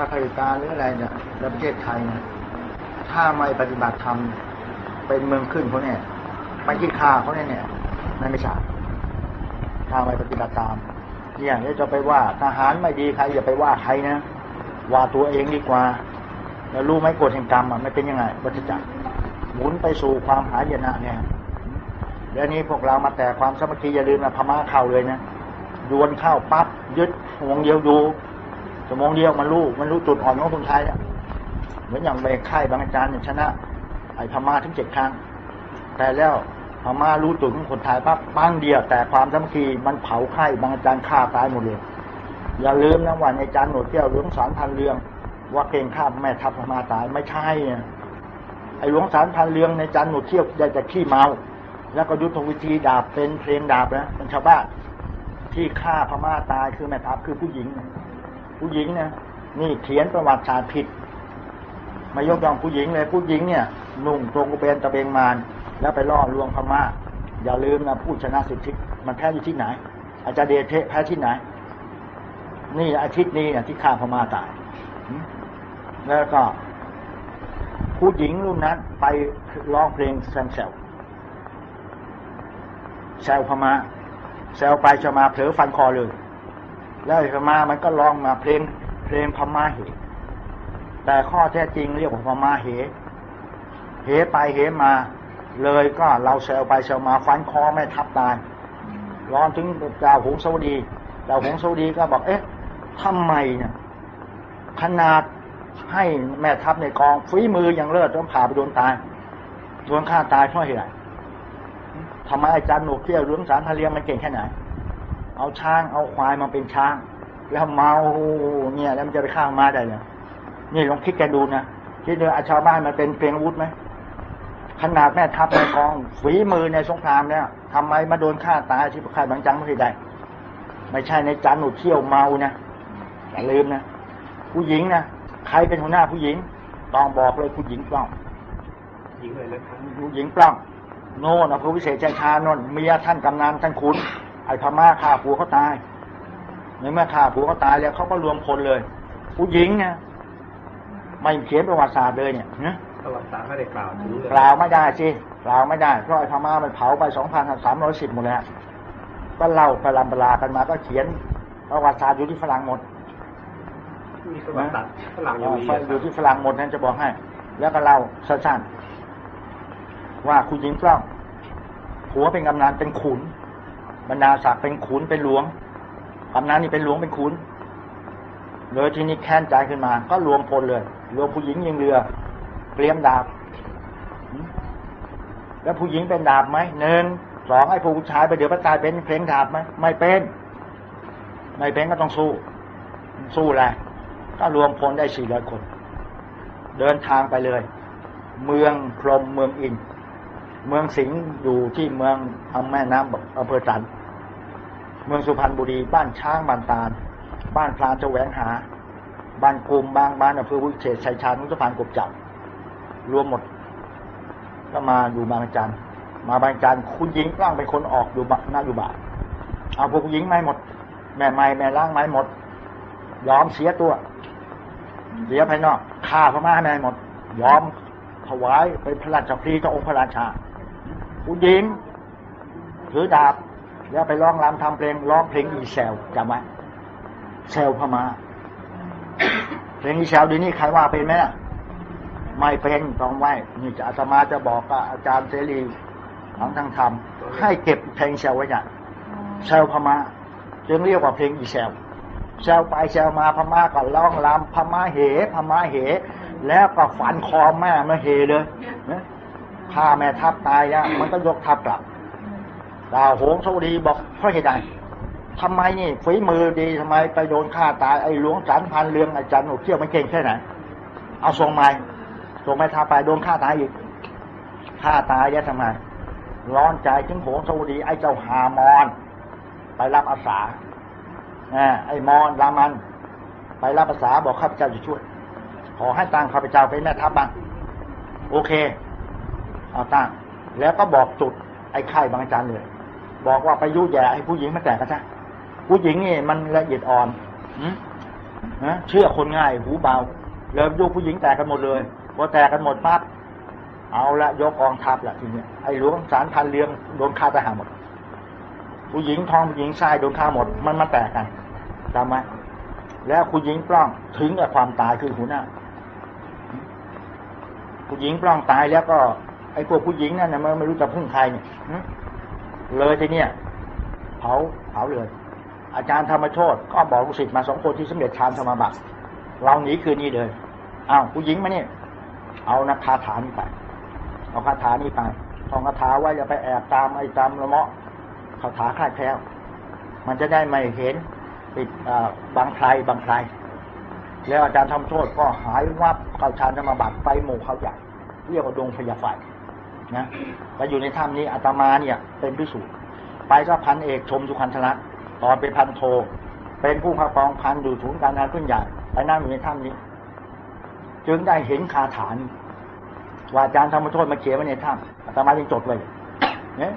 ถ้าข้าราชการหรืออะไรเนี่ยในประเทศไทยนะถ้าไม่ปฏิบัติธรรมเป็นเมืองขึ้นเขาเนี่ยไปที่ฆ่าเขาเนี่ยเนี่ยนั่นไม่ใช่ถ้าไม่ปฏิบัติตามเนี่ยเดี๋ยวจะไปว่าทหารไม่ดีใครอย่าไปว่าใครนะว่าตัวเองดีกว่า แล้วรู้ไหมกฎแห่งกรรมอะไม่เป็นยังไงวัฏจักรหมุนไปสู่ความหายนะเนี่ยเดี๋ยวนี้พวกเรามาแต่ความสมัคคีอย่าลืมนะพม่าเข้าเลยนะดวนเข้าปั๊บยึดชั่วงเดียวดู ชั่วโมงเดียวมันรู้มันรู้จุดอ่อนของคนไทยอะเหมือนอย่างเบค่ายบางอาจารย์เนี่ยชนะ ไอ้พม่าถึงเจ็ดครั้ง แต่แล้วพม่ารู้จุดของคนไทยปั๊บปั้งเดียว แต่ความสามัคคีมันเผาค่ายบางอาจารย์ฆ่าตายหมดเลยอย่าลืมนะว่าในจานหนวดเที่ยวหลวงสารพันเรือง ว่าเก่งข้าแม่ทัพพม่าตายไม่ใช่ไอ้หลวงสารพันเรืองในจานหนวดเที่ยวได้แต่ขี้เมา แล้วก็ยุทธวิธีดาบเป็นเพลงดาบนะเป็นชาวบ้านที่ฆ่าพม่าตายคือแม่ทัพคือผู้หญิง ผู้หญิงนะนี่เขียนประวัติศาสตร์ผิดมายกย่องผู้หญิงเลยผู้หญิงเนี่ยนุ่งตรงกระเบนตะเบงมาน แล้วไปล่อลวงพม่าอย่าลืมนะผู้ชนะสิทธิมันแพ้อยู่ที่ไหน อาจารย์เดชเทแพ้ที่ไหน นี่อาทิตย์นี้เนี่ยที่ฆ่าพม่าตายแล้วก็ ผู้หญิงรุ่นนั้น ไปร้องเพลงแซมเซลแซวพม่าแซวไปจะมาเผลอฟันคอเลย แล้วไอ้พมา มันก็ร้องมาเพลงเพลงพม่าเหแต่ข้อแท้จริงเรียกว่าพม่าเหเหไปเหมา เลยก็เราแซวไปแซวมาฟันคอไม่ทับตายร้อนถึงเจ้าหงสวดีเจ้าหงสวดีก็บอกเอ๊ะทำไมเนี่ยขนาดให้แม่ทัพในกองฝีมืออย่างเลิศต้องผ่าไปโดนตายโดนฆ่าตายเพราะเหตุไรทำไมอาจารย์หนูเที่ยวเรื่องสารทะเลียงมันเก่งแค่ไหน เอาช้าง เอาควายมาเป็นช้าง แล้วเมาเนี่ย แล้วมันจะไปฆ่ามาได้เลยนี่ลองคิดแกดูนะคิดดูอาชาวบ้านมันเป็นเพลงอาวุธไหมขนาดแม่ทัพในกองฝีมือในสงครามเนี่ยทำไมมาโดนฆ่าตายที่พระคายบางจังไม่ได้ ไม่ใช่ในจันหนูเที่ยวเมานะอย่าลืมนะผู้หญิงนะใครเป็นหัวหน้าผู้หญิง ต้องบอกเลยผู้หญิงปล้องหญิงเลยนะครับผู้หญิงปล้องโน่นอภวิเศษชัยชานนท์เมียท่านกำนันท่านขุนไอ้พม่าฆ่าผัวเขาตายในเมื่อฆ่าผัวเขาตายแล้วเขาก็รวมพลเลย ผู้หญิงเนี่ยไม่เขียนประวัติศาสตร์เลยเนี่ยนะประวัติศาสตร์ไม่ได้กล่าวถึงเลยกล่าวไม่ได้สิกล่าวไม่ได้เพราะไอ้พม่ามันเผาไปสองพันสามร้อยสิบหมดแล้วก็เล่าไปลำปลากันมาก็เขียนประวัติศาสตร์อยู่ที่ฝรั่งหมดมีประวัติศาสตร์ฝรั่งอยังมียู่ที่ฝรั่งหมดนั้นจะบอกให้ แล้วก็เล่าสั้นๆว่าคุณหญิงกล้องผัวเป็นกำนันเป็นขุน บรรดาศักดิ์เป็นขุนเป็นหลวงกำนันนี่เป็นหลวงเป็นขุนเลยทีนี้แค้นใจขึ้นมา ก็รวมพลเลย รวมผู้หญิงยิงเรือเตรียมดาบ แล้วผู้หญิงเป็นดาบไหมหนึ่งสองไอ้ผู้ชายไปเดี๋ยวพระตายเป็นเพลงดาบไหมไม่เป็น ไม่เป็นก็ต้องสู้ สู้แหละก็รวมพลได้สี่ร้อยคน เดินทางไปเลย เมืองพรมเมืองอิน เมืองสิงห์อยู่ที่เมืองอำแม่น้ำอำเภอสัน เมืองสุพรรณบุรี บ้านช้างบ้านตาล บ้านพลานแสวงหา บ้านกลุมบางบ้านอำเภอวิเศษชัยชาญนุสพานกบจับรวมหมด ก็มาอยู่บางจันทร์มาบางจันทร์คุณหญิงร่างเป็นคนออกอยู่บหน้าอยู่บาทเอาพวกหญิงไม่หมด แม่ไม่แม่ร่างไม่หมดยอมเสียตัวเสียภายนอกฆ่าพม่าให้หมด ยอมถวายเป็นพระราชพรีต่อองค์พระราชาผู้หญิงถือดาบ แล้วไปร้องรำทำเพลงร้องเพลงอีแซวจำไว้แซวพม่าเพลงอีแซวเดียวนี้ใครว่าเป็นไหมล่ะไม่เป็นต้องไว้นี่จะอาตมาจะบอกกับอาจารย์เสรีของทางธรรมให้เก็บเพลงแซวไว้เนี่ยแซวพม่าจึงเรียกว่าเพลงอีแซวแซวไปแซวมาพม่าก็ร้องรำพม่าเหพม่าเห แล้วก็ฝันคอแม่มาเหเลยนะฆ่าแม่ทัพตายแล้วมันก็ยกทัพกลับ ดาวโหงสวดีบอกเพราะเหตุใดทำไมนี่ฝีมือดีทำไมไปโดนฆ่าตายไอ้หลวงสันพันเรืองอาจารย์หนูเที่ยวมันเก่งแค่ไหนเอาทรงไม้ทรงไม้ทาไปโดนฆ่าตายอีกฆ่าตายแล้วทำไมร้อนใจถึงโหงสวดี ไอ้เจ้าหามอน ไปรับอาสาไอ้มอนรามัน ไปรับอาสาบอกข้าพเจ้าจะช่วย ขอให้ตังข้าพเจ้าเป็นแม่ทัพบ้างโอเค เอาตังแล้วก็บอกจุดไอ้ไข่บางจารย์เลย บอกว่าไปยุแย่ให้ผู้หญิงมาแต่งกันซะผู้หญิงนี่มันละเอียดอ่อนอืมนะเชื่อคนง่าย หูเบาเริ่มยุผู้หญิงแตกกันหมดเลยพอแตกกันหมดปั๊บเอาละยกกองทัพละทีเนี้ยไอ้หลวงสารพันเลี้ยงโดนฆ่าทหารหมด ผู้หญิงท้องผู้หญิงชายโดนฆ่าหมด มันมาแตกกันจำไหมแล้วผู้หญิงปล้องถึงกับความตายคือหัวหน้าผู้หญิงปล้องตายแล้วก็ไอ้พวกผู้หญิงนั่นนะมันไม่รู้จะพึ่งใครเนี่ยหึ เลยทีเนี้ยเผาเผาเลย อาจารย์ธรรมโชตก็บอกลูกศิษย์มาสองคนที่สำเร็จฌานสมาบัติเราหนีคืนนี้เลยอ้าวผู้หญิงมาเนี่ยเอานักคาถานี้ไปเอาคาถานี้ไปท่องคาถาไว้อย่าไปแอบตามไอ้ตามละเมาะคาถาคลาดแคล้วมันจะได้ไม่เห็นปิดบางใครบางใคร แล้วอาจารย์ทำโทษก็หายวับเข้าฌานสมาบัติไปหมู่เขาใหญ่เรียกว่าดวงพยาไฟ นะไปอยู่ในถ้ำนี้อาตมาเนี่ย เป็นพิสูจน์ไปก็พันเอกชมสุขันธรัตน์ตอนเป็นพันโท เป็นผู้ข้าปองพันอยู่ศูนย์การงานขึ้นใหญ่ไปนั่งอยู่ในถ้ำนี้ จึงได้เห็นคาถานว่าอาจารย์ธรรมโทษมาเขียนไว้ในถ้ำอาตมายังจดเลยเนี่ย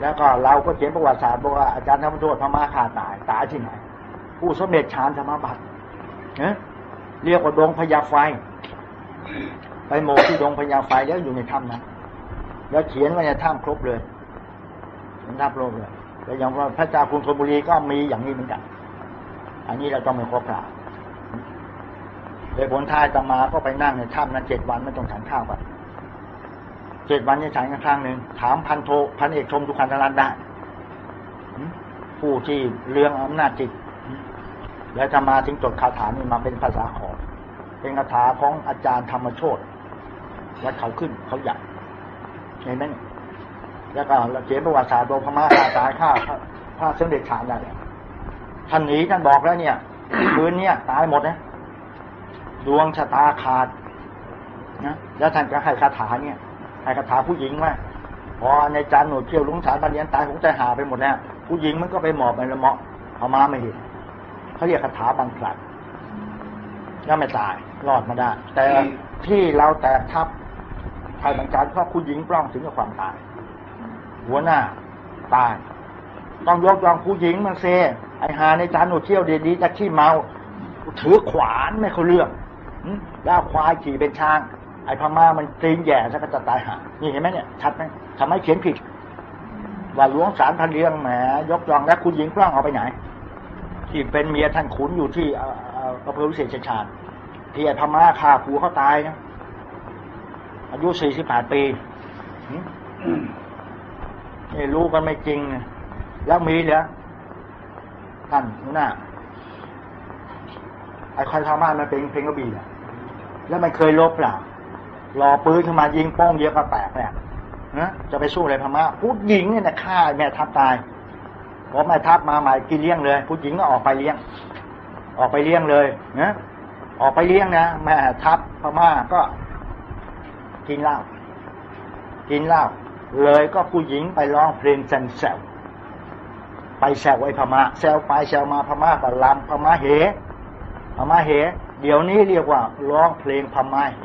แล้วก็เราก็เขียนประวัติศาสตร์บอกว่าอาจารย์ธรรมโทษพม่าขาดตายตายที่ไหนผู้สมเด็จฌานสมบัติเนี่ยเรียกว่าดงพญาไฟ ไปโมที่ดงพญาไฟแล้วอยู่ในถ้ำนั้นแล้วเขียนไว้ในถ้ำครบเลยเป็นถ้ำครบเลยแล้วอย่างว่าพระเจ้ากรุงธนบุรีก็มีอย่างนี้เหมือนกัน อันนี้เราต้องไม่ครบกล่าวเลยผลท้ายตมาก็ไปนั่งในถ้ำนั้นเจ็ดวันไม่ต้องฉันข้าวกันเจ็ดวันจะฉันกันครั้งหนึ่งถามพันโทพันเอกชมทุกขันธรันได้ผู้ที่เรื่องอำนาจจิต แล้วจะมาถึงจดคาถานี้มาเป็นภาษาขอ เป็นคาถาของอาจารย์ธรรมโชต วัดเขาขึ้นเขาใหญ่เห็นไหมเนี่ยแล้วก็เขียนประวัติศาสตร์โดพม่าฆ่าตายฆ่าพระสมเด็จฉานได้ท่านหนีท่านบอกแล้วเนี่ยคืนเนี้ยตายหมดนะดวงชะตาขาดนะแล้วท่านก็ให้คาถาเนี่ยให้คาถาผู้หญิงว่าพอในจันหนูเที่ยวลุงสารบันเรียนตายผมใจหาไปหมดแล้วผู้หญิงมันก็ไปหมอบไปละเมาะพม่าไม่เห็นเขาเรียกคาถาบังกลัดแล้วไม่ตายรอดมาได้ แต่ที่เราแตกทับ ไทยบางการเพราะคุณหญิงปล้องถึงกับความตาย หัวหน้าตาย ต้องยกยองผู้หญิงมันเซไอหาในจานหนูเที่ยวดีดีจะขี้เมา ถือขวานไม่เขาเรื่องแล้วควายขี่เป็นช้าง ไอพม่ามันตีนแย่ซะก็จะตายหานี่เห็นไหมเนี่ยชัดไหมทำให้เขียนผิดว่าหลวงสารพันเลี้ยงแหมยกยองแล้วคุณหญิงปล้องเอาไปไหน ที่เป็นเมียท่านขุนอยู่ที่อำเภอวิเศษชัยชาญที่ไอพม่าฆ่าผัวเขาตายนะ อายุสี่สิบแปดปีหึนี่รู้กันไม่จริงนะแล้วมีเหรอท่านหัวหน้าไอ้คอยพม่ามันเป็นเพลงกระบี่อะแล้วมันเคยลบเปล่ารอปืนขึ้นมายิงโป้งเดียวก็แตกเนี่ยนะจะไปสู้อะไรพม่าผู้หญิงเนี่ยนะฆ่าแม่ทัพตายพอแม่ทัพมาใหม่กินเลี้ยงเลยผู้หญิงก็ออกไปเลี้ยง ออกไปเลี้ยงเลยนะออกไปเลี้ยงนะแม่ทัพพม่าก็ กินเหล้ากินเหล้าเลยก็ผู้หญิงไปร้องเพลงแซนแซวไปแซวไอ้พม่าแซวไปแซวมาพม่าก็ลำพม่าเหพม่าเหเดี๋ยวนี้เรียกว่าร้องเพลงพม่าเห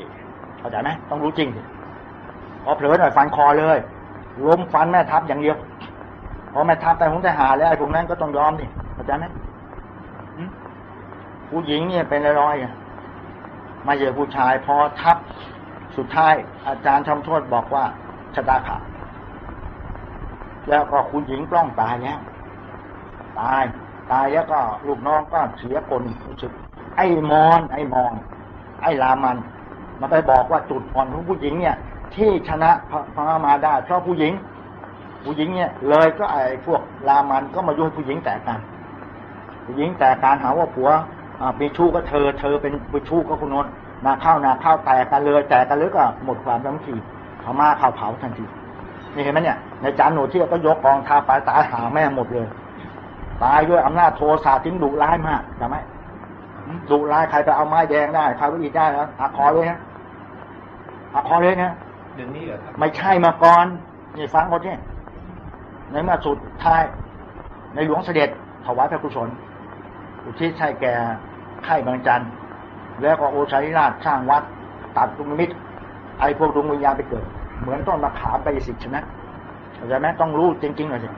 เข้าใจไหมต้องรู้จริงสิพอเผลอหน่อยฟันคอเลยล้มฟันแม่ทัพอย่างเดียวพอแม่ทัพแต่หงแต่หาแล้วไอ้พวกนั้นก็ต้องยอมดิเข้าใจไหมผู้หญิงเนี่ยเป็นร้อยๆมาเจอผู้ชายพอทัพ สุดท้ายอาจารย์ทำโทษบอกว่าชะตาขาดแล้วก็คุณหญิงกล้องตายแล้ว ตาย ตายแล้วก็ลูกน้องก็เสียคนรู้สึก ไอ้มอน ไอ้มอนไอ้ลามันมันไปบอกว่าจุดอ่อนของผู้หญิงเนี่ย ที่ชนะพพม่ามาได้เพราะผู้หญิง ผู้หญิงเนี่ย เลยก็ไอ้พวกลามันก็มายุ่งผู้หญิงแตกกันผู้หญิงแตกการหาว่าผัวอ่ามีชู้ก็เธอ เธอเป็นป็นชู้ก็คนโน้น นาข้าวนาข้าวแตกกันเลยแตกกันเลยก็หมดความสามัคคีพม่าข้าวเผาทันทีนี่เห็นไหมเนี่ย ในจานหนูเที่ยวก็ยกกองทัพไปตายหาแม่หมดเลย ตายด้วยอำนาจโทสะทิ้งดุร้ายมากจำไหมดุร้ายใครไปเอาไม้แดงได้ใครไปอีกได้แล้วหักคอเลยนะหักคอเลยนะเดี๋ยวนี้เหรอครับไม่ใช่มาก่อนนี่ฟังก่อนเนี่ยในเมื่อสุดท้าย ในหลวงเสด็จถวายพระกุศลอุทิศให้แก่ไข่บางจันทร์ แล้วก็โอชัยราชสร้างวัด ตัดดวงนิมิตไอ้พวกดวงวิญญาณไปเกิด เหมือนต้นมะขามไปสิทธิชนะเข้าใจไหมต้องรู้จริงๆเลยสิ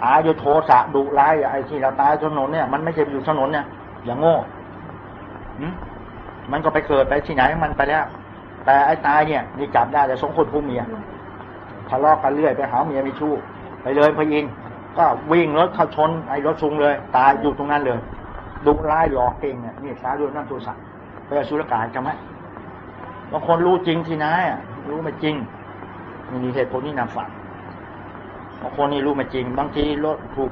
ตาโยโทสะดุร้ายไอ้ที่เราตายถนนเนี่ยมันไม่ใช่อยู่ถนนเนี่ยอย่างโง่มันก็ไปเกิดไปที่ไหนมันไปแล้ว แต่ไอ้ตายเนี่ยนี่จับได้แต่สองคนผู้เมียทะเลาะกันเรื่อยไปหาเมียมีชู้ไปเลยพระอินก็วิ่งรถเข้าชนไอ้รถซุงเลย ตายอยู่ตรงนั้นเลย ดุร้ายหลอกเก่งเนี่ยนี่สาด้วยนั่นตัวสัตว์ไปอสุรกายจำไหมบางคนรู้จริงที่ไหนอะรู้ไม่จริงนี่มีเหตุผลที่นำฝังบางคนนี่รู้ไม่จริง บางทีรถถูก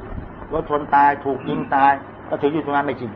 รถชนตายถูกยิงตายก็ถืออยู่ตรงนั้นไม่จริง